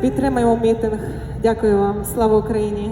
Підтримаємо мітинг. Дякую вам. Слава Україні.